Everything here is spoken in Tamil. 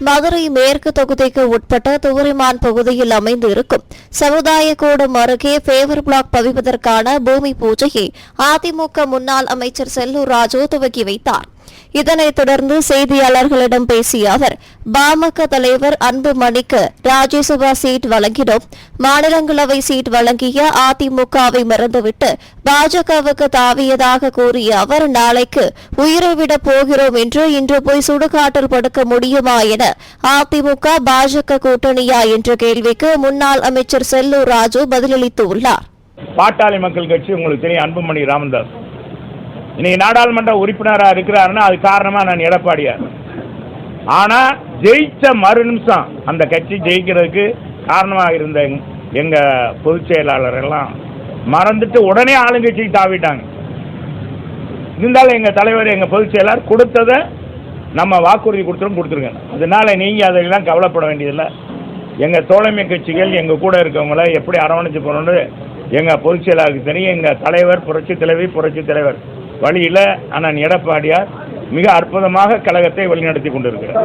மதுரை மேற்கு தொகுதிக்கு உட்பட்ட துவரிமான் பகுதியில் அமைந்து இருக்கும் சமுதாய கூடம் அருகே பேவர் பிளாக் பதிவதற்கான பூமி பூஜையை அதிமுக முன்னாள் அமைச்சர் செல்லூர் ராஜு துவக்கி வைத்தார். இதனைத் தொடர்ந்து செய்தியாளர்களிடம் பேசிய அவர் பாமக தலைவர் அன்புமணிக்கு ராஜ்யசபா சீட் வழங்கினோம். மாநிலங்களவை சீட் வழங்கிய அதிமுகவை மறந்துவிட்டு பாஜகவுக்கு தாவியதாக கூறிய அவர் நாளைக்கு உயிரை விட போகிறோம் என்று இன்று போய் சுடுகாட்டில் படுக்க முடியுமா என அதிமுக பாஜக கூட்டணியா என்ற கேள்விக்கு முன்னாள் அமைச்சர் செல்லூர் ராஜு பதிலளித்துள்ளார். பாட்டாளி மக்கள் கட்சி உங்களுக்கு தெரியும் அன்புமணி ராமதாஸ். இன்னைக்கு நாடாளுமன்ற உறுப்பினராக இருக்கிறாருன்னா அது காரணமாக நான் எடப்பாடியார். ஆனால் ஜெயித்த மறு நிமிஷம் அந்த கட்சி ஜெயிக்கிறதுக்கு காரணமாக இருந்த எங்கள் பொதுச் செயலாளர் எல்லாம் மறந்துட்டு உடனே ஆளுங்கட்சிக்கு தாவிட்டாங்க. இருந்தாலும் எங்கள் தலைவர் எங்கள் பொதுச் செயலாளர் கொடுத்ததை நம்ம வாக்குறுதி கொடுத்துரும் கொடுத்துருங்க. அதனால நீங்கள் அதெல்லாம் கவலைப்பட வேண்டியதில்லை. எங்கள் தோழமை கட்சிகள் எங்கள் கூட இருக்கவங்கள எப்படி அரவணைச்சு போகணுன்னு எங்கள் பொதுச் செயலாளருக்கு தெரியும். எங்கள் தலைவர் புரட்சி தலைவி புரட்சி தலைவர். வழியில அண்ணன் எடப்பாடியார் மிக அற்புதமாக கழகத்தை வழிநடத்தி கொண்டிருக்கிறார்.